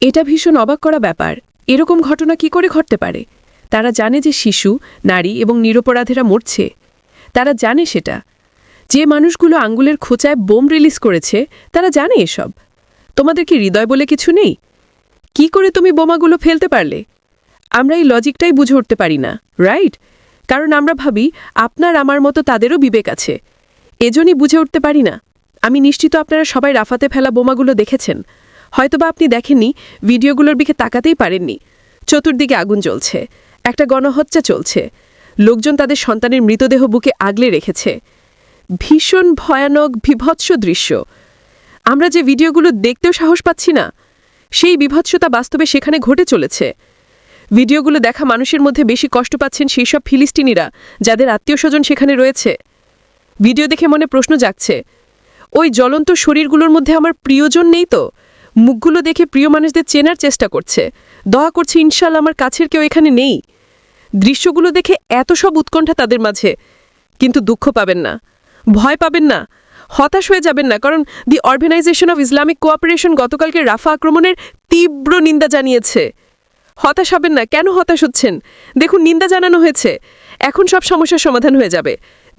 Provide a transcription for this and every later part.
এটা ভীষণ অবাক করা ব্যাপার। এরকম ঘটনা কি করে ঘটতে পারে? তারা জানে যে শিশু, নারী এবং নিরপরাধেরা মরছে। তারা জানে সেটা। যে মানুষগুলো আঙ্গুলের খোঁচায় বোম রিলিজ করেছে, তারা জানে এসব। তোমাদের কি হৃদয় বলে কিছু নেই? কি করে তুমি বোমাগুলো ফেলতে পারলে? আমরা এই লজিকটাই বুঝে উঠতে পারি না, রাইট? কারণ আমরা ভাবি, আপনার আমার মতো তাদেরও বিবেক আছে। এজন্যই বুঝে উঠতে পারি না। আমি নিশ্চিত আপনারা সবাই রাফাতে ফেলা বোমাগুলো দেখেছেন। হয়তোবা আপনি দেখেননি, ভিডিওগুলোর দিকে তাকাতেই পারেননি। চতুর্দিকে আগুন জ্বলছে, একটা গণহত্যা চলছে। লোকজন তাদের সন্তানের মৃতদেহ বুকে আগলে রেখেছে। ভীষণ ভয়ানক, বিভৎস দৃশ্য। আমরা যে ভিডিওগুলো দেখতেও সাহস পাচ্ছি না, সেই বিভৎসতা বাস্তবে সেখানে ঘটে চলেছে। ভিডিওগুলো দেখা মানুষের মধ্যে বেশি কষ্ট পাচ্ছেন সেই সব ফিলিস্তিনিরা, যাদের আত্মীয় স্বজন সেখানে রয়েছে। ভিডিও দেখে মনে প্রশ্ন জাগছে, ওই জ্বলন্ত শরীরগুলোর মধ্যে আমার প্রিয়জন নেই তো? মুখগুলো দেখে প্রিয় মানুষদের চেনার চেষ্টা করছে। দয়া করছে ইনশাল আমার কাছের কেউ এখানে নেই। দৃশ্যগুলো দেখে এত সব উৎকণ্ঠা তাদের মাঝে। কিন্তু দুঃখ পাবেন না। ভয় পাবেন না। হতাশ হয়ে যাবেন না। কারণ the Organisation of Islamic Cooperation গতকালকে রাফা আক্রমণের তীব্র নিন্দা জানিয়েছে। হতাশ হবেন না। কেন হতাশ হচ্ছেন? দেখুন, নিন্দা জানানো হয়েছে। এখন সব সমস্যার সমাধান হয়ে যাবে।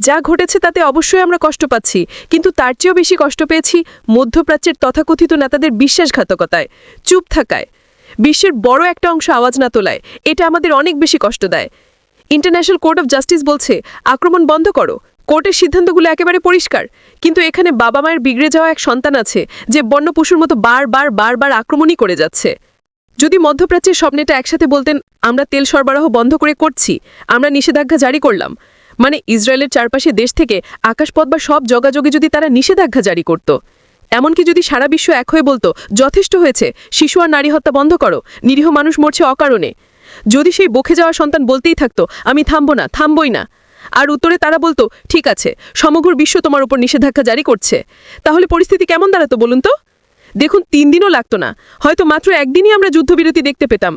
যা ঘটেছে তাতে অবশ্যই আমরা কষ্ট পাচ্ছি, কিন্তু তার চেয়েও বেশি কষ্ট পেয়েছি মধ্যপ্রাচ্যের তথাকথিত নেতাদের বিশ্বাসঘাতকতায়, চুপ থাকায়। বিশ্বের বড় একটা অংশ আওয়াজ না তোলায়, এটা আমাদের অনেক বেশি কষ্ট দেয়। ইন্টারন্যাশনাল কোর্ট অফ জাস্টিস বলছে, আক্রমণ বন্ধ করো, কোর্টের সিদ্ধান্তগুলো একেবারে পরিষ্কার, কিন্তু এখানে বাবা মায়ের বিগড়ে যাওয়া এক সন্তান আছে যে বন্য পশুর মতো বারবার বারবার আক্রমণই করে যাচ্ছে। যদি মধ্যপ্রাচ্যের স্বপ্নেটা একসাথে বলতেন, আমরা তেল সরবরাহ বন্ধ করে করছি, আমরা নিষেধাজ্ঞা জারি করলাম মানে ইসরায়েলের চারপাশে দেশ থেকে আকাশপথ বা সব যোগাযোগে যদি তারা নিষেধাজ্ঞা জারি করত। এমনকি যদি সারা বিশ্ব এক হয়ে বলতো, যথেষ্ট হয়েছে, শিশু আর নারী হত্যা বন্ধ করো, নিরীহ মানুষ মরছে অকারণে। যদি সেই বকে যাওয়া সন্তান বলতেই থাকতো, আমি থামবো না, থামবই না। আর উত্তরে তারা বলতো, ঠিক আছে, সমগ্র বিশ্ব তোমার উপর নিষেধাজ্ঞা জারি করছে। তাহলে পরিস্থিতি কেমন দাঁড়াতো বলুন তো? দেখুন, তিন দিনও লাগতো না। হয়তো মাত্র একদিনই আমরা যুদ্ধবিরতি দেখতে পেতাম।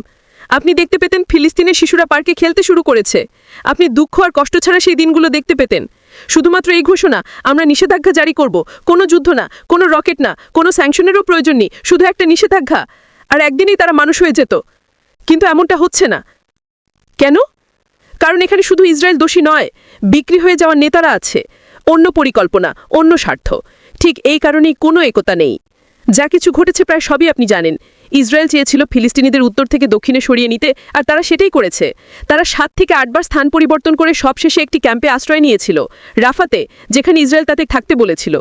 আপনি দেখতে পেতেন ফিলিস্তিনের শিশুরা পার্কে খেলতে শুরু করেছে। আপনি দুঃখ আর কষ্ট ছাড়া সেই দিনগুলো দেখতে পেতেন। শুধুমাত্র এই ঘোষণা, আমরা নিষেধাজ্ঞা জারি করব। কোনো যুদ্ধ না, কোনো রকেট না, কোনো স্যাংশনেরও প্রয়োজন নেই, শুধু একটা নিষেধাজ্ঞা। আর একদিনই তারা মানুষ হয়ে যেত। কিন্তু এমনটা হচ্ছে না। কেন? কারণ এখানে শুধু ইসরায়েল দোষী নয়, বিক্রি হয়ে যাওয়া নেতারা আছে। অন্য পরিকল্পনা, অন্য স্বার্থ। ঠিক এই কারণেই কোনো একতা নেই। যা কিছু ঘটেছে প্রায় সবই আপনি জানেন। ইসরায়েল চেয়েছিল ফিলিস্তিনিদের উত্তর থেকে দক্ষিণে সরিয়ে নিতে, আর তারা সেটাই করেছে। তারা সাত থেকে আটবার স্থান পরিবর্তন করে সবশেষে একটি ক্যাম্পে আশ্রয় নিয়েছিল, রাফাতে, যেখানে ইসরায়েল তাতে থাকতে বলেছিল।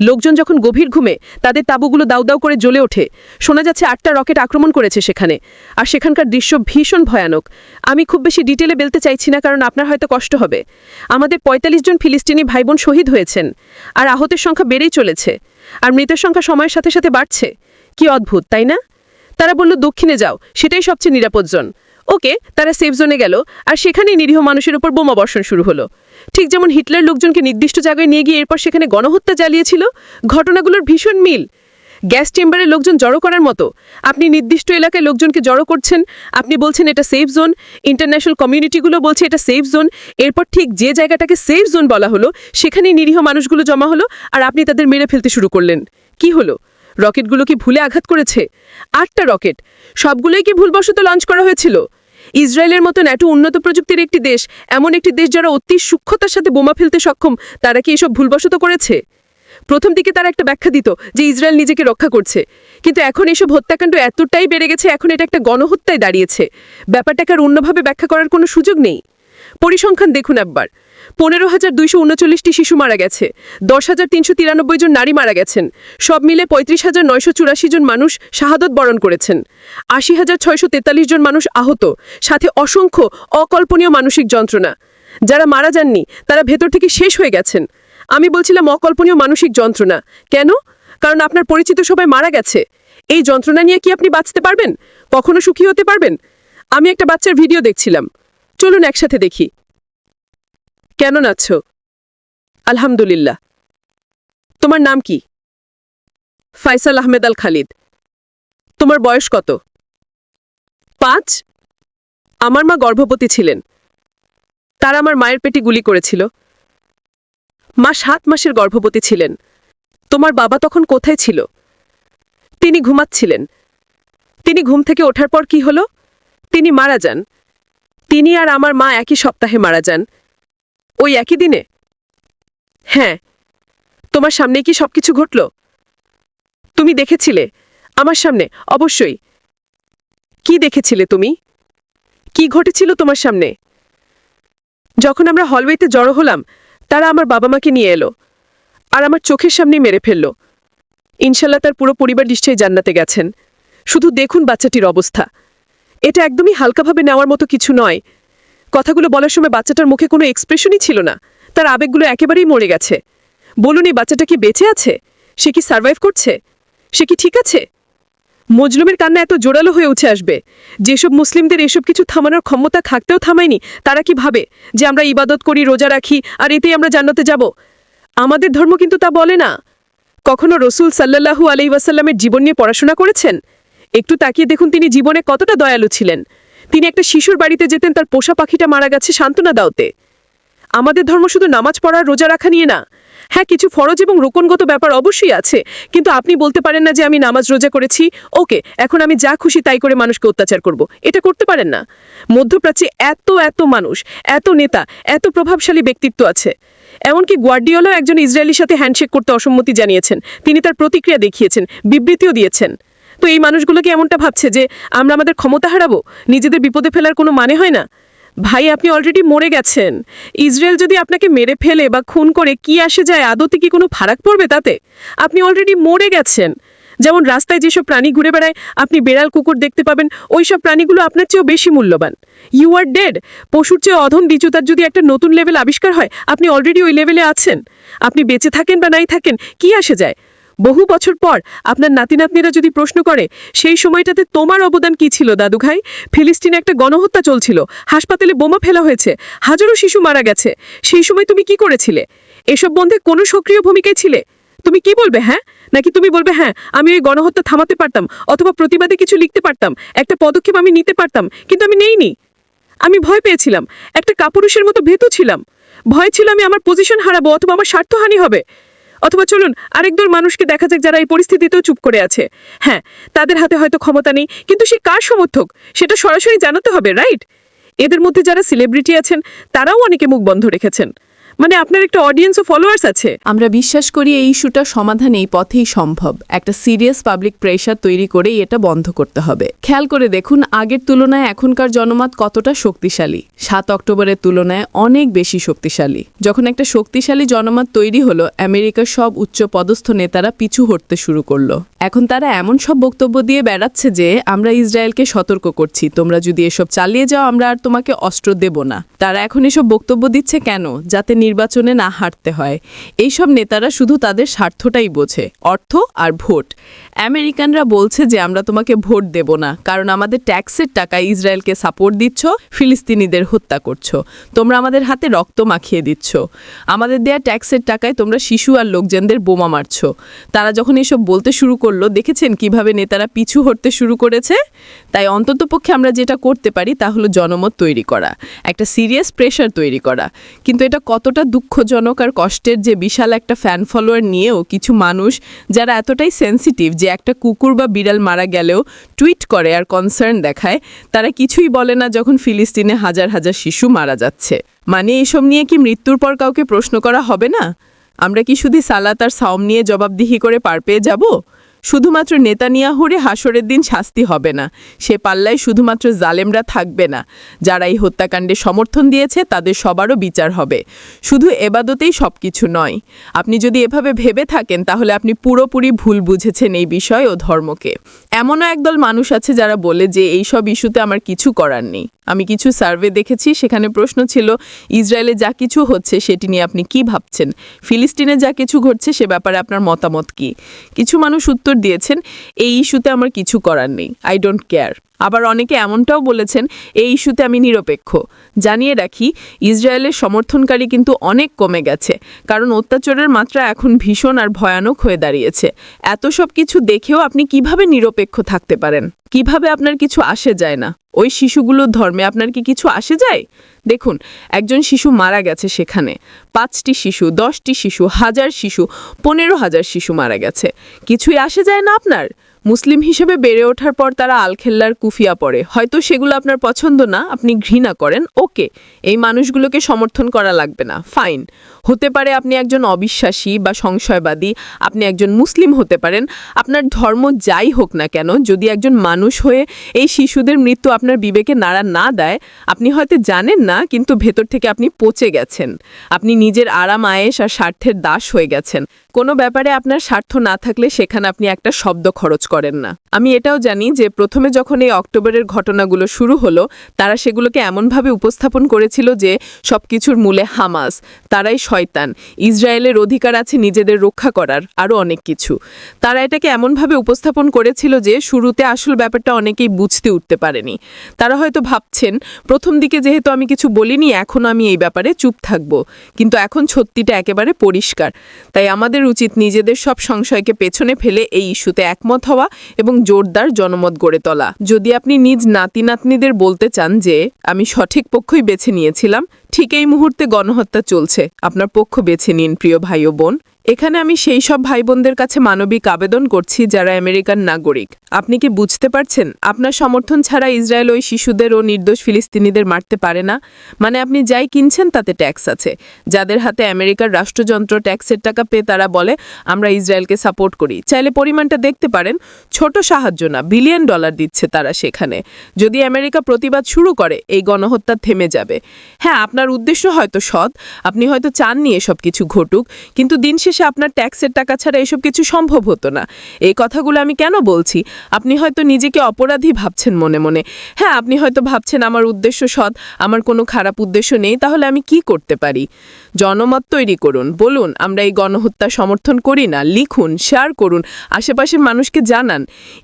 লোকজন যখন গভীর ঘুমে, তাদের তাঁবুগুলো দাউ দাউ করে জ্বলে ওঠে। শোনা যাচ্ছে আটটা রকেট আক্রমণ করেছে সেখানে। আর সেখানকার দৃশ্য ভীষণ ভয়ানক। আমি খুব বেশি ডিটেলে বেলতে চাইছি না, কারণ আপনার হয়তো কষ্ট হবে। আমাদের ৪৫ জন ফিলিস্তিনি ভাইবোন শহীদ হয়েছেন, আর আহতের সংখ্যা বেড়েই চলেছে। আর মৃতের সংখ্যা সময়ের সাথে সাথে বাড়ছে। কি অদ্ভুত, তাই না? তারা বলল, দক্ষিণে যাও, সেটাই সবচেয়ে নিরাপদ জন। ওকে, তারা সেফ জোনে গেল, আর সেখানেই নিরীহ মানুষের উপর বোমা বর্ষণ শুরু হলো। ঠিক যেমন হিটলার লোকজনকে নির্দিষ্ট জায়গায় নিয়ে গিয়ে এরপর সেখানে গণহত্যা চালিয়েছিল, ঘটনাগুলোর ভীষণ মিল। গ্যাস চেম্বারে লোকজন জড়ো করার মতো। আপনি নির্দিষ্ট এলাকায় লোকজনকে জড়ো করছেন, আপনি বলছেন এটা সেফ জোন, ইন্টারন্যাশনাল কমিউনিটিগুলো বলছে এটা সেফ জোন, এরপর ঠিক যে জায়গাটাকে সেফ জোন বলা হলো, সেখানেই নিরীহ মানুষগুলো জমা হলো, আর আপনি তাদের মেরে ফেলতে শুরু করলেন। কি হলো? রকেটগুলো কি ভুলে আঘাত করেছে? আটটা রকেট। সবগুলোই কি ভুলবশত লঞ্চ করা হয়েছিল? ইসরায়েলের মতন এত উন্নত প্রযুক্তির একটি দেশ, এমন একটি দেশ যারা অতি সূক্ষ্মতার সাথে বোমা ফেলতে সক্ষম, তারা কি এসব ভুলবশত করেছে? প্রথম দিকে তারা একটা ব্যাখ্যা দিত যে ইসরায়েল নিজেকে রক্ষা করছে। কিন্তু এখন এসব হত্যাকাণ্ড এতটাই বেড়ে গেছে, এখন এটা একটা গণহত্যায় দাঁড়িয়েছে। ব্যাপারটাকে আর অন্যভাবে ব্যাখ্যা করার কোনো সুযোগ নেই। পরিসংখ্যান দেখুন একবার। পনেরো হাজার দুইশো উনচল্লিশটি শিশু মারা গেছে। দশ হাজার তিনশো তিরানব্বই জন নারী মারা গেছেন। সব মিলে পঁয়ত্রিশ হাজার নয়শো চুরাশি জন মানুষ শাহাদত বরণ করেছেন। আশি হাজার ছয়শো তেতাল্লিশ জন মানুষ আহত, সাথে অসংখ্য অকল্পনীয় মানসিক যন্ত্রণা। যারা মারা যাননি, তারা ভেতর থেকে শেষ হয়ে গেছেন। আমি বলছিলাম অকল্পনীয় মানসিক যন্ত্রণা। কেন? কারণ আপনার পরিচিত সবাই মারা গেছে। এই যন্ত্রণা নিয়ে কি আপনি বাঁচতে পারবেন? কখনো সুখী হতে পারবেন? আমি একটা বাচ্চার ভিডিও দেখছিলাম। চলুন একসাথে দেখি। কেন নাচছ? আলহামদুলিল্লাহ। তোমার নাম কি? ফাইসাল আহমেদ আল খালিদ। তোমার বয়স কত? পাঁচ? আমার মা গর্ভবতী ছিলেন। তারা আমার মায়ের পেটে গুলি করেছিল। মা সাত মাসের গর্ভবতী ছিলেন। তোমার বাবা তখন কোথায় ছিল? তিনি ঘুমাচ্ছিলেন। তিনি ঘুম থেকে ওঠার পর কি হলো? তিনি মারা যান। তিনি আর আমার মা একই সপ্তাহে মারা যান। ওই একই দিনে? হ্যাঁ। তোমার সামনে কি সবকিছু ঘটল? তুমি দেখেছিলে? আমার সামনে, অবশ্যই। কি দেখেছিলে তুমি? কি ঘটেছিল তোমার সামনে? যখন আমরা হলওয়েতে জড়ো হলাম, তারা আমার বাবা মাকে নিয়ে এলো আর আমার চোখের সামনে মেরে ফেলল। ইনশাল্লাহ তার পুরো পরিবার নিশ্চয়ই জান্নাতে গেছেন। শুধু দেখুন বাচ্চাটির অবস্থা। এটা একদমই হালকাভাবে নেওয়ার মতো কিছু নয়। কথাগুলো বলার সময় বাচ্চাটার মুখে কোনো এক্সপ্রেশনই ছিল না। তার আবেগগুলো একেবারেই মরে গেছে। বলুন, এই বাচ্চাটা কি বেঁচে আছে? সে কি সার্ভাইভ করছে? সে কি ঠিক আছে? মজলুমের কান্না এত জোরালো হয়ে উঠে আসবে। যেসব মুসলিমদের এসব কিছু থামানোর ক্ষমতা থাকতেও থামায়নি, তারা কি ভাবে যে আমরা ইবাদত করি, রোজা রাখি, আর এতেই আমরা জান্নাতে যাব? আমাদের ধর্ম কিন্তু তা বলে না। কখনো রসুল সাল্লাল্লাহু আলাই ওয়াসাল্লামের জীবন নিয়ে পড়াশোনা করেছেন? একটু তাকিয়ে দেখুন তিনি জীবনে কতটা দয়ালু ছিলেন। তিনি একটা শিশুর বাড়িতে যেতেন, তার পোষা পাখিটা মারা গেছে সান্ত্বনা দাওতে। আমাদের ধর্ম শুধু নামাজ পড়া, রোজা রাখা নিয়ে না। হ্যাঁ কিছু ফরজ এবং রোকনগত ব্যাপার অবশ্যই আছে, কিন্তু আপনি বলতে পারেন না যে আমি নামাজ রোজা করেছি। ওকে, এখন আমি যা খুশি তাই করে মানুষকে অত্যাচার করব। এটা করতে পারেন না। মধ্যপ্রাচ্যে এত এত মানুষ, এত নেতা, এত প্রভাবশালী ব্যক্তিত্ব আছে। এমনকি গোয়ার্ডিওলাও একজন ইসরায়েলির সাথে হ্যান্ডশেক করতে অসম্মতি জানিয়েছেন। তিনি তার প্রতিক্রিয়া দেখিয়েছেন, বিবৃতিও দিয়েছেন। তো এই মানুষগুলো কি এমনটা ভাবছে যে আমরা আমাদের ক্ষমতা হারাবো? নিজেদের বিপদে ফেলার কোনো মানে হয় না? ভাই, আপনি অলরেডি মরে গেছেন। ইসরায়েল যদি আপনাকে মেরে ফেলে বা খুন করে কি আসে যায়, আদতে কি কোনো ফারাক পড়বে তাতে? আপনি অলরেডি মরে গেছেন। যেমন রাস্তায় যেসব প্রাণী ঘুরে বেড়ায়, আপনি বেড়াল, কুকুর দেখতে পাবেন ওই সব প্রাণীগুলো আপনার চেয়েও বেশি মূল্যবান। ইউ আর ডেড পশুর চেয়ে অধম দ্বিচুতার যদি একটা নতুন লেভেল আবিষ্কার হয়, আপনি অলরেডি ওই লেভেলে আছেন। আপনি বেঁচে থাকেন বা নাই থাকেন, কি আসে যায়? বহু বছর পর আপনার নাতি নাতনিরা যদি প্রশ্ন করে, সেই সময়টাতে তোমার অবদান কি ছিল দাদু ভাই ফিলিস্তিনে একটা গণহত্যা চলছিল। হাসপাতালে বোমা ফেলা হয়েছে। হাজারো শিশু মারা গেছে। সেই সময় তুমি কি করেছিলে? এসব বন্ধে কোনো সক্রিয় ভূমিকায় ছিলে? তুমি কি বলবে হ্যাঁ? নাকি তুমি বলবে হ্যাঁ আমি ওই গণহত্যা থামাতে পারতাম অথবা প্রতিবাদে কিছু লিখতে পারতাম, একটা পদক্ষেপ আমি নিতে পারতাম, কিন্তু আমি নেইনি। আমি ভয় পেয়েছিলাম। একটা কাপুরুষের মতো ভেতু ছিলাম। ভয় ছিল আমি আমার পজিশন হারাবো অথবা আমার স্বার্থহানি হবে। অথবা চলুন আরেক দল মানুষকে দেখা যাক যারা এই পরিস্থিতিতেও চুপ করে আছে। হ্যাঁ তাদের হাতে হয়তো ক্ষমতা নেই, কিন্তু সে কার সমর্থক? সেটা সরাসরি জানাতে হবে, রাইট? এদের মধ্যে যারা সেলিব্রিটি আছেন, তারাও অনেকে মুখ বন্ধ রেখেছেন। মানে আপনার একটা অডিয়েন্স ও ফলোয়ার্স আছে? আমরা বিশ্বাস করি এই ইস্যুটা সমাধান এই পথেই সম্ভব। একটা সিরিয়াস পাবলিক প্রেশার তৈরি করেই এটা বন্ধ করতে হবে। খেয়াল করে দেখুন, আগের তুলনায় এখনকার জনমত কতটা শক্তিশালী। সাত অক্টোবরের তুলনায় অনেক বেশি শক্তিশালী। যখন একটা শক্তিশালী জনমত তৈরি হলো, আমেরিকার সব উচ্চ পদস্থ নেতারা পিছু হটতে শুরু করল। এখন তারা এমন সব বক্তব্য দিয়ে বেড়াচ্ছে যে, আমরা ইসরায়েলকে সতর্ক করছি। তোমরা যদি এসব চালিয়ে যাও, আমরা আর তোমাকে অস্ত্র দেব না। তারা এখন এসব বক্তব্য দিচ্ছে কেন? যাতে নির্বাচনে না হারতে হয়। এইসব নেতারা শুধু তাদের স্বার্থটাই বোঝে অর্থ আর ভোট। আমেরিকানরা বলছে যে আমরা তোমাকে ভোট দেব না, কারণ আমাদের ট্যাক্সের টাকা ইসরায়েলকে সাপোর্ট দিচ্ছ, ফিলিস্তিনিদের হত্যা করছ। তোমরা আমাদের হাতে রক্ত মাখিয়ে দিচ্ছ। আমাদের দেয়া ট্যাক্সের টাকায় তোমরা শিশু আর লোকজনদের বোমা মারছো। তারা যখন এসব বলতে শুরু করল, দেখেছেন কীভাবে নেতারা পিছু হটতে শুরু করেছে? তাই অন্ততপক্ষে আমরা যেটা করতে পারি, তা হলো জনমত তৈরি করা, একটা সিরিয়াস প্রেশার তৈরি করা। কিন্তু এটা কতটা দুঃখজনক আর কষ্টের যে বিশাল একটা ফ্যান ফলোয়ার নিয়েও কিছু মানুষ, যারা এতটাই সেন্সিটিভ যে একটা কুকুর বা বিড়াল মারা গেলেও টুইট করে আর কনসার্ন দেখায়, তারা কিছুই বলে না যখন ফিলিস্তিনে হাজার হাজার শিশু মারা যাচ্ছে। মানে এসব নিয়ে কি মৃত্যুর পর কাউকে প্রশ্ন করা হবে না? আমরা কি শুধু সালাত আর সাওম নিয়ে জবাবদিহি করে পার পেয়ে যাব? শুধুমাত্র নেতানিয়াহুরে হাসরের দিন শাস্তি হবে না। সে পাল্লায় শুধুমাত্র জালেমরা থাকবে না। যারা এই হত্যাকাণ্ডে সমর্থন দিয়েছে, তাদের সবারও বিচার হবে। শুধু এবাদতেই সব কিছু নয়। আপনি যদি এভাবে ভেবে থাকেন, তাহলে আপনি পুরোপুরি ভুল বুঝেছেন এই বিষয় ও ধর্মকে। এমনও একদল মানুষ আছে যারা বলে যে এই সব ইস্যুতে আমার কিছু করার নেই। আমি কিছু সার্ভে দেখেছি, সেখানে প্রশ্ন ছিল, ইসরায়েলে যা কিছু হচ্ছে, সেটি নিয়ে আপনি কি ভাবছেন? ফিলিস্তিনে যা কিছু ঘটছে, সে ব্যাপারে আপনার মতামত কি? কিছু মানুষ উত্তর দিয়েছেন এই ইস্যুতে আমার কিছু করার নেই। আই ডোন্ট কেয়ার আবার অনেকে এমনটাও বলেছেন, এই ইস্যুতে আমি নিরপেক্ষ। জানিয়ে রাখি, ইসরায়েলের সমর্থনকারী কিন্তু অনেক কমে গেছে, কারণ অত্যাচারের মাত্রা এখন ভীষণ আর ভয়ানক হয়ে দাঁড়িয়েছে। এত সব কিছু দেখেও আপনি কীভাবে নিরপেক্ষ থাকতে পারেন? কীভাবে আপনার কিছু আসে যায় না? ওই শিশুগুলোর ধর্মে আপনার কি কিছু আসে যায়? দেখুন, একজন শিশু মারা গেছে সেখানে। পাঁচটি শিশু, দশটি শিশু, হাজার শিশু, পনেরো হাজার শিশু মারা গেছে। কিছুই আসে যায় না আপনার? মুসলিম হিসেবে বেড়ে ওঠার পর তারা আলখেল্লার কুফিয়া পড়ে। হয়তো সেগুলো আপনার পছন্দ না, আপনি ঘৃণা করেন। ওকে, এই মানুষগুলোকে সমর্থন করা লাগবে না। ফাইন। হতে পারে আপনি একজন অবিশ্বাসী বা সংশয়বাদী, আপনি একজন মুসলিম হতে পারেন। আপনার ধর্ম যাই হোক না কেন, যদি একজন মানুষ হয়ে এই শিশুদের মৃত্যু আপনার বিবেকে নাড়া না দেয়, আপনি হয়তো জানেন না, কিন্তু ভেতর থেকে আপনি পচে গেছেন। আপনি নিজের আরাম আয়েস আর স্বার্থের দাস হয়ে গেছেন। কোনো ব্যাপারে আপনার স্বার্থ না থাকলে সেখানে আপনি একটা শব্দ খরচ করেন না। আমি এটাও জানি যে প্রথমে যখন এই অক্টোবরের ঘটনাগুলো শুরু হলো, তারা সেগুলোকে এমনভাবে উপস্থাপন করেছিল যে সব কিছুর মূলে হামাস, তারাই শয়তান। ইসরায়েলের অধিকার আছে নিজেদের রক্ষা করার, আরও অনেক কিছু। তারা এটাকে এমনভাবে উপস্থাপন করেছিল যে শুরুতে আসল ব্যাপারটা অনেকেই বুঝতে উঠতে পারেনি। তারা হয়তো ভাবছেন, প্রথম দিকে যেহেতু আমি কিছু বলিনি এখন আমি এই ব্যাপারে চুপ থাকব। কিন্তু এখন সত্যিটা একেবারে পরিষ্কার। তাই আমাদের উচিত নিজেদের সব সংশয়কে পেছনে ফেলে এই ইস্যুতে একমত হওয়া এবং জোরদার জনমত গড়ে তোলা। যদি আপনি নিজ নাতি নাতনিদের বলতে চান যে, আমি সঠিক পক্ষই বেছে নিয়েছিলাম, ঠিক এই মুহূর্তে গণহত্যা চলছে। আপনার পক্ষ বেছে নিন, প্রিয় ভাই ও বোন। এখানে আমি সেই সব ভাই বোনদের কাছে মানবিক আবেদন করছি যারা আমেরিকান নাগরিক। আপনি কি বুঝতে পারছেন? আপনার সমর্থন ছাড়া ইসরায়েল ওই শিশুদের ও নির্দোষ ফিলিস্তিনিদের মারতে পারে না? মানে আপনি যাই কিনছেন, তাতে ট্যাক্স আছে। যাদের হাতে আমেরিকার রাষ্ট্রযন্ত্র ট্যাক্সের টাকা পেয়ে তারা বলে, আমরা ইসরায়েলকে সাপোর্ট করি। চাইলে পরিমাণটা দেখতে পারেন, ছোট সাহায্য না, বিলিয়ন ডলার দিচ্ছে তারা সেখানে। যদি আমেরিকা প্রতিবাদ শুরু করে, এই গণহত্যা থেমে যাবে। হ্যাঁ আপনার উদ্দেশ্য হয়তো সৎ। আপনি হয়তো চাননি এসব কিছু ঘটুক, কিন্তু দিন শেষে আপনার ট্যাক্সের টাকা ছাড়া এসব কিছু সম্ভব হতো না। এই কথাগুলো আমি কেন বলছি? আপনি হয়তো নিজেকে অপরাধী ভাবছেন মনে মনে। হ্যাঁ আপনি হয়তো ভাবছেন আমার উদ্দেশ্য সৎ, আমার কোনো খারাপ উদ্দেশ্য নেই, তাহলে আমি কি করতে পারি? জনমত তৈরি করুন, বলুন, আমরা এই গণহত্যা সমর্থন করি না, লিখুন, শেয়ার করুন, আশেপাশের মানুষকে জানান।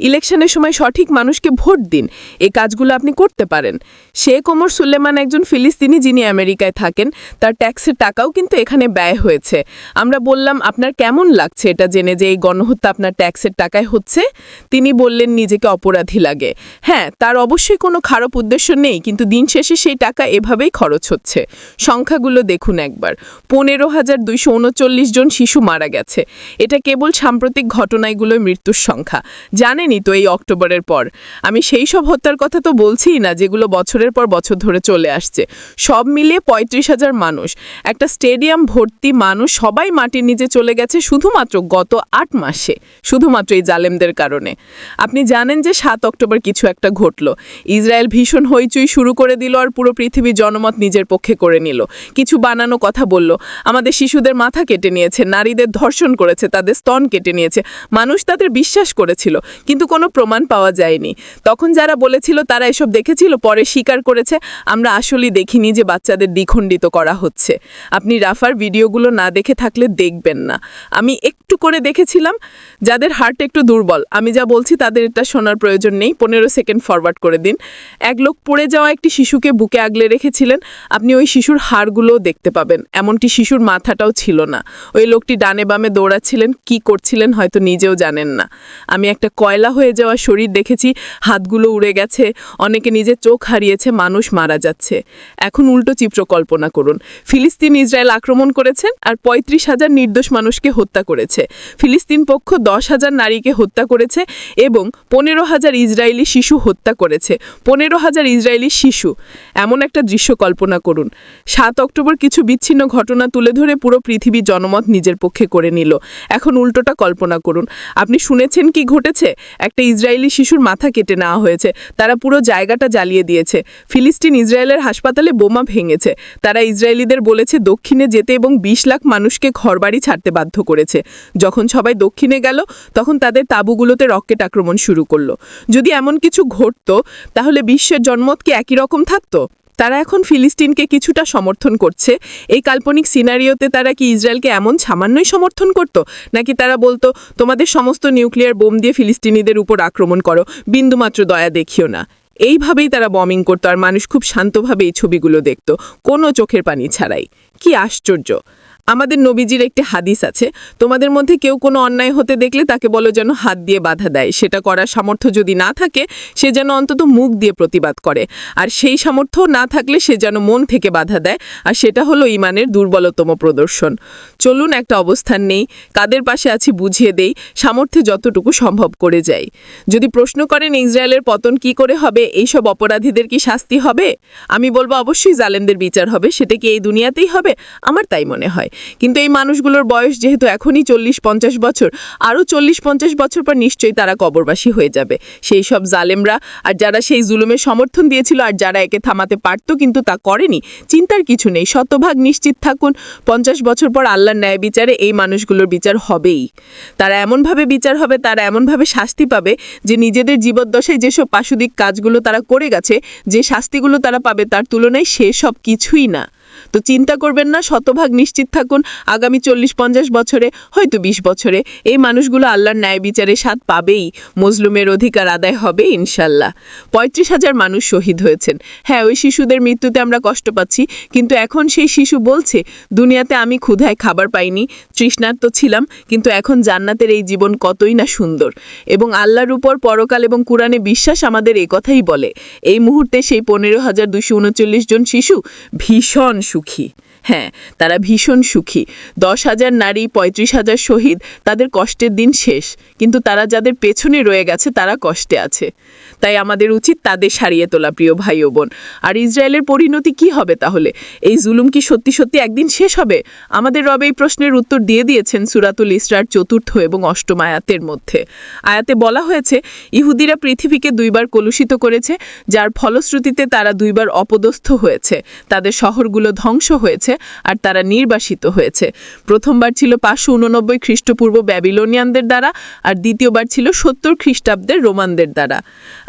ইলেকশনের সময় সঠিক মানুষকে ভোট দিন, এই কাজগুলো আপনি করতে পারেন। শেখ ওমর সুলেমান একজন ফিলিস্তিনি যিনি আমেরিকায় থাকেন, তার ট্যাক্সের টাকাও কিন্তু এখানে ব্যয় হয়েছে। আমরা বললাম আপনার কেমন লাগছে এটা জেনে যে এই গণহত্যা আপনার ট্যাক্সের টাকায় হচ্ছে? তিনি বললেন, নিজেকে অপরাধী লাগে। হ্যাঁ তার অবশ্যই কোনো খারাপ উদ্দেশ্য নেই, কিন্তু দিন শেষে সেই টাকা এভাবেই খরচ হচ্ছে। সংখ্যাগুলো দেখুন একবার। পনেরো হাজার দুইশো উনচল্লিশ জন শিশু মারা গেছে। এটা কেবল সাম্প্রতিক ঘটনাগুলোর মৃত্যুর সংখ্যা। জানেনই তো এই অক্টোবরের পর। আমি সেই সব হত্যার কথা তো বলছিই না, যেগুলো বছরের পর বছর ধরে চলে আসছে। সব মিলিয়ে পঁয়ত্রিশ হাজার মানুষ। একটা স্টেডিয়াম ভর্তি মানুষ সবাই মাটির নিচে চলে গেছে শুধুমাত্র গত আট মাসে, শুধুমাত্র এই জালেমদের কারণে। আপনি জানেন যে সাত অক্টোবর কিছু একটা ঘটলো। ইসরায়েল ভীষণ হইচই শুরু করে দিল আর পুরো পৃথিবী জনমত নিজের পক্ষে করে নিল। কিছু বানানো কথা বলল, আমাদের শিশুদের মাথা কেটে নিয়েছে, নারীদের ধর্ষণ করেছে, তাদের স্তন কেটে নিয়েছে, মানুষ তাদের বিশ্বাস করেছিল, কিন্তু কোনো প্রমাণ পাওয়া যায়নি। তখন যারা বলেছিল তারা এসব দেখেছিল, পরে স্বীকার করেছে, আমরা আসলেই দেখিনি যে বাচ্চাদের দ্বিখণ্ডিত করা হচ্ছে। আপনি রাফার ভিডিওগুলো না দেখে থাকলে দেখবেন। না। আমি একটু করে দেখেছিলাম, যাদের হার্ট একটু দুর্বল। আমি যা বলছি তাদের এটা শোনার প্রয়োজন নেই, পনেরো সেকেন্ড ফরওয়ার্ড করে দিন। এক লোক পড়ে যাওয়া একটি শিশুকে বুকে আগলে রেখেছিলেন, আপনি ওই শিশুর হাড়গুলোও দেখতে পাবেন। এমনটি শিশুর মাথাটাও ছিল না। ওই লোকটি ডানে বামে দৌড়াচ্ছিলেন, কি করছিলেন হয়তো নিজেও জানেন না। আমি একটা কয়লা হয়ে যাওয়া শরীর দেখেছি, হাতগুলো উড়ে গেছে, অনেকে নিজের চোখ হারিয়েছে, মানুষ মারা যাচ্ছে। এখন উল্টো চিত্র কল্পনা করুন। ফিলিস্তিন ইসরায়েল আক্রমণ করেছেন আর পঁয়ত্রিশ হাজার নির্দোষ মানুষকে হত্যা করেছে। ফিলিস্তিন পক্ষ দশ হাজার নারীকে হত্যা করেছে এবং পনেরো হাজার ইসরায়েলি শিশু হত্যা করেছে। পনেরো হাজার ইসরায়েলি শিশু। এমন একটা দৃশ্য কল্পনা করুন। সাত অক্টোবর কিছু বিচ্ছিন্ন ঘটনা তুলে ধরে পুরো পৃথিবী জনমত নিজের পক্ষে করে নিল। এখন উল্টোটা কল্পনা করুন। আপনি শুনেছেন কি ঘটেছে? একটা ইসরায়েলি শিশুর মাথা কেটে নেওয়া হয়েছে। তারা পুরো জায়গাটা জ্বালিয়ে দিয়েছে। ফিলিস্তিন ইসরায়েলের হাসপাতালে বোমা ভেঙেছে। তারা ইসরায়েলিদের বলেছে দক্ষিণে যেতে এবং বিশ লাখ মানুষকে ঘরবাড়ি ছাড়তে বাধ্য করেছে। যখন সবাই দক্ষিণে গেল, তখন তাদের তাঁবুগুলোতে রকেট আক্রমণ শুরু করল। যদি এমন কিছু ঘটতো, তাহলে বিশ্বের জন্মত কি একই রকম থাকতো? তারা এখন ফিলিস্তিনকে কিছুটা সমর্থন করছে। এই কাল্পনিক সিনারিওতে তারা কি ইসরায়েলকে এমন সামান্যই সমর্থন করত? নাকি তারা বলতো, তোমাদের সমস্ত নিউক্লিয়ার বোম দিয়ে ফিলিস্তিনিদের উপর আক্রমণ করো, বিন্দুমাত্র দয়া দেখিও না এইভাবেই তারা বমিং করতো, আর মানুষ খুব শান্তভাবে এই ছবিগুলো দেখত, কোনো চোখের পানি ছাড়াই। কি আশ্চর্য! আমাদের নবীজির একটি হাদিস আছে। তোমাদের মধ্যে কেউ কোনো অন্যায় হতে দেখলে তাকে বলো যেন হাত দিয়ে বাধা দেয়। সেটা করার সামর্থ্য যদি না থাকে, সে যেন অন্তত মুখ দিয়ে প্রতিবাদ করে। আর সেই সামর্থ্য না থাকলে সে যেন মন থেকে বাধা দেয়। আর সেটা হলো ইমানের দুর্বলতম প্রদর্শন। চলুন একটা অবস্থান নেই। কাদের পাশে আছি বুঝিয়ে দেই। সামর্থ্যে যতটুকু সম্ভব করে যাই। যদি প্রশ্ন করেন ইসরায়েলের পতন কি করে হবে, এইসব অপরাধীদের কি শাস্তি হবে? আমি বলব অবশ্যই জালেমদের বিচার হবে। সেটা কি এই দুনিয়াতেই হবে? আমার তাই মনে হয়। কিন্তু এই মানুষগুলোর বয়স যেহেতু এখনই চল্লিশ পঞ্চাশ বছর, আরও চল্লিশ পঞ্চাশ বছর পর নিশ্চয়ই তারা কবরবাসী হয়ে যাবে। সেই সব জালেমরা, আর যারা সেই জুলুমের সমর্থন দিয়েছিল আর যারা একে থামাতে পারতো কিন্তু তা করেনি, চিন্তার কিছু নেই, শতভাগ নিশ্চিত থাকুন, পঞ্চাশ বছর পর আল্লাহর ন্যায় বিচারে এই মানুষগুলোর বিচার হবেই। তারা এমনভাবে বিচার হবে, তারা এমনভাবে শাস্তি পাবে যে নিজেদের জীবদ্দশায় যেসব পাশুদিক কাজগুলো তারা করে গেছে, যে শাস্তিগুলো তারা পাবে তার তুলনায় সে সব কিছুই না। তো চিন্তা করবেন না, শতভাগ নিশ্চিত থাকুন, আগামী চল্লিশ পঞ্চাশ বছরে, হয়তো বিশ বছরে, এই মানুষগুলো আল্লাহর ন্যায় বিচারে স্বাদ পাবেই, মজলুমের অধিকার আদায় হবে ইনশাল্লাহ। পঁয়ত্রিশ হাজার মানুষ শহীদ হয়েছেন। হ্যাঁ ওই শিশুদের মৃত্যুতে আমরা কষ্ট পাচ্ছি, কিন্তু এখন সেই শিশু বলছে, দুনিয়াতে আমি ক্ষুধায় খাবার পাইনি, তৃষ্ণার্ত ছিলাম, কিন্তু এখন জান্নাতের এই জীবন কতই না সুন্দর। এবং আল্লাহর উপর পরকাল এবং কোরআনে বিশ্বাস আমাদের এ কথাই বলে, এই মুহূর্তে সেই পনেরো হাজার দুশো উনচল্লিশ জন শিশু ভীষণ সুখী হ্যাঁ তারা ভীষণ সুখী। দশ হাজার নারী, পঁয়ত্রিশ হাজার শহীদ, তাদের কষ্টের দিন শেষ। কিন্তু তারা যাদের পেছনে রয়ে গেছে, তারা কষ্টে আছে। তাই আমাদের উচিত তাদের সারিয়ে তোলা, প্রিয় ভাই ও বোন। আর ইসরায়েলের পরিণতি কি হবে তাহলে? এই জুলুম কি সত্যি সত্যি একদিন শেষ হবে? আমাদের রব এই প্রশ্নের উত্তর দিয়ে দিয়েছেন সুরাতুল ইসরার চতুর্থ এবং অষ্টম আয়াতের মধ্যে। আয়াতে বলা হয়েছে, ইহুদিরা পৃথিবীকে দুইবার কলুষিত করেছে, যার ফলশ্রুতিতে তারা দুইবার অপদস্থ হয়েছে। তাদের শহরগুলো ধ্বংস হয়েছে আর তারা নির্বাসিত হয়েছে। প্রথমবার ছিল পাঁচশো উননব্বই খ্রিস্টপূর্ব ব্যাবিলোনিয়ানদের দ্বারা আর দ্বিতীয়বার ছিল সত্তর খ্রিস্টাব্দের রোমানদের দ্বারা।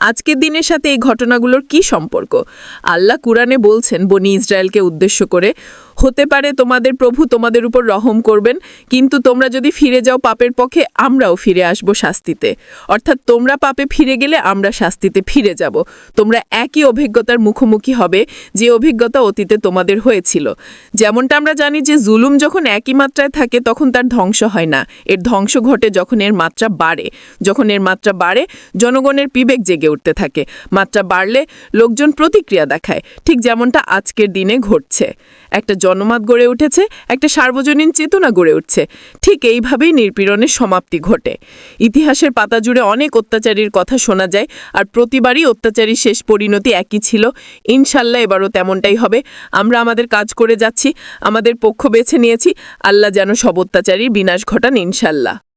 আজকের দিনের সাথে এই ঘটনাগুলোর কি সম্পর্ক? আল্লাহ কুরআনে বলছেন, বনি ইসরায়েলকে উদ্দেশ্য করে, হতে পারে তোমাদের প্রভু তোমাদের উপর রহম করবেন, কিন্তু তোমরা যদি ফিরে যাও পাপের পক্ষে, আমরাও ফিরে আসব শাস্তিতে। অর্থাৎ তোমরা পাপে ফিরে গেলে আমরা শাস্তিতে ফিরে যাব। তোমরা একই অভিজ্ঞতার মুখোমুখি হবে যে অভিজ্ঞতা অতীতে তোমাদের হয়েছিল। যেমনটা আমরা জানি যে জুলুম যখন একই মাত্রায় থাকে, তখন তার ধ্বংস হয় না। এর ধ্বংস ঘটে যখন এর মাত্রা বাড়ে। যখন এর মাত্রা বাড়ে, জনগণের বিবেক জেগে উঠতে থাকে। মাত্রা বাড়লে লোকজন প্রতিক্রিয়া দেখায়। ঠিক যেমনটা আজকের দিনে ঘটছে। একটা জনমত গড়ে উঠেছে, একটা সার্বজনীন চেতনা গড়ে উঠছে। ঠিক এইভাবেই নির্পীড়নের সমাপ্তি ঘটে। ইতিহাসের পাতা জুড়ে অনেক অত্যাচারীর কথা শোনা যায়, আর প্রতিবারই অত্যাচারীর শেষ পরিণতি একই ছিল। ইনশাল্লাহ এবারও তেমনটাই হবে। আমরা আমাদের কাজ করে যাচ্ছি। আমাদের পক্ষ বেছে নিয়েছি। আল্লাহ যেন সব অত্যাচারীর বিনাশ ঘটান ইনশাল্লাহ।